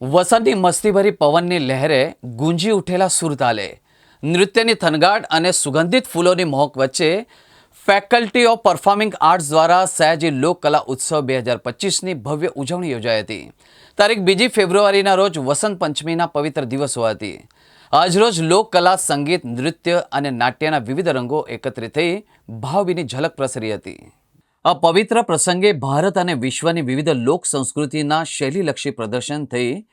વસંતની મસ્તીભરી પવનની લહેરે ગુંજી ઉઠેલા સુરતાલે. નૃત્યની થનગાટ અને સુગંધિત ફૂલોની મોહક વચ્ચે ફેકલ્ટી ઓફ પરફોર્મિંગ આર્ટ્સ દ્વારા સયાજી લોકકલા ઉત્સવ બે હજાર પચીસની ભવ્ય ઉજવણી યોજાઈ હતી. તારીખ બીજી ફેબ્રુઆરીના રોજ વસંત પંચમીના પવિત્ર દિવસો હતી. આજરોજ લોકકલા, સંગીત, નૃત્ય અને નાટ્યના વિવિધ રંગો એકત્રિત થઈ ભાવભીની ઝલક પ્રસરી હતી. આ પવિત્ર પ્રસંગે ભારત અને વિશ્વની વિવિધ લોક સંસ્કૃતિના શૈલીલક્ષી પ્રદર્શન થઈ.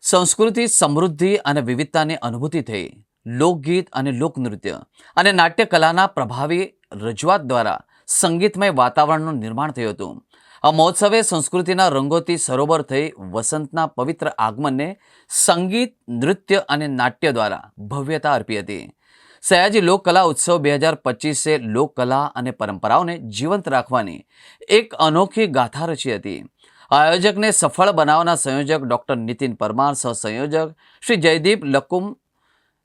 સંસ્કૃતિ, સમૃદ્ધિ અને વિવિધતાની અનુભૂતિ થઈ. લોકગીત અને લોકનૃત્ય અને નાટ્યકલાના પ્રભાવી રજૂઆત દ્વારા સંગીતમય વાતાવરણનું નિર્માણ થયું હતું. આ મહોત્સવે સંસ્કૃતિના રંગોથી સરોવર થઈ વસંતના પવિત્ર આગમનને સંગીત, નૃત્ય અને નાટ્ય દ્વારા ભવ્યતા અર્પી હતી. સયાજી લોકકલા ઉત્સવ બે હજાર પચીસે લોકકલા અને પરંપરાઓને જીવંત રાખવાની એક અનોખી ગાથા રચી હતી. આયોજકને સફળ બનાવવાના સંયોજક ડૉક્ટર નીતિન પરમાર, સહસંયોજક શ્રી જયદીપ લકુમ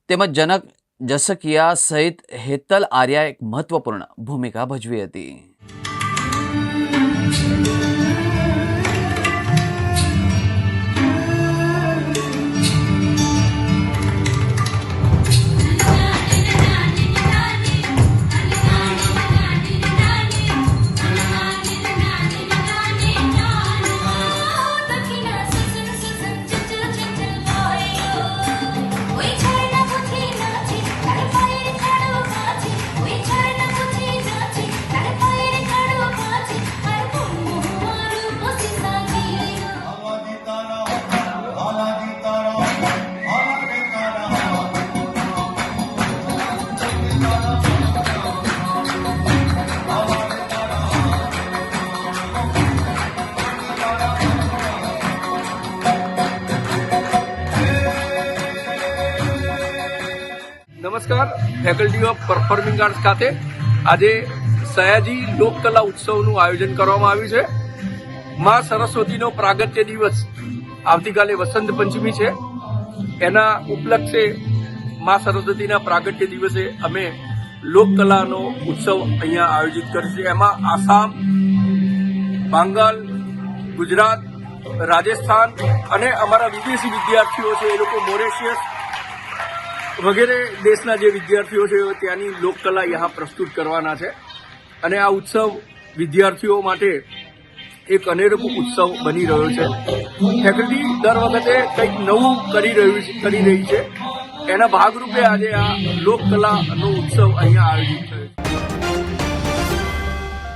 તેમજ જનક જસકિયા સહિત હેતલ આર્યાએ એક મહત્વપૂર્ણ ભૂમિકા ભજવી હતી. નમસ્કાર. ફેકલ્ટી ઓફ પરફોર્મિંગ આર્ટ્સ ખાતે આજે સયાજી લોકકલા ઉત્સવનું આયોજન કરવામાં આવ્યું છે. માં સરસ્વતીનો પ્રાગત્ય દિવસ આવતીકાલે વસંત પંચમી છે. એના ઉપલક્ષે માં સરસ્વતીના પ્રાગટ્ય દિવસે અમે લોકકલાનો ઉત્સવ અહીંયા આયોજિત કરીશું એમાં આસામ, બંગાળ, ગુજરાત, રાજસ્થાન અને અમારા વિદેશી વિદ્યાર્થીઓ છે, એ લોકો મોરેશિયસ વગેરે દેશના જે વિદ્યાર્થીઓ છે, ત્યાંની લોકકલા અહીંયા પ્રસ્તુત કરવાના છે. અને આ ઉત્સવ વિદ્યાર્થીઓ માટે એક અનેરો ઉત્સવ બની રહ્યો છે. ફેકલ્ટી દર વખતે કંઈક નવું કરી રહ્યું કરી રહી છે. એના ભાગરૂપે આજે આ લોકકલાનો ઉત્સવ અહીંયા આયોજિત થયો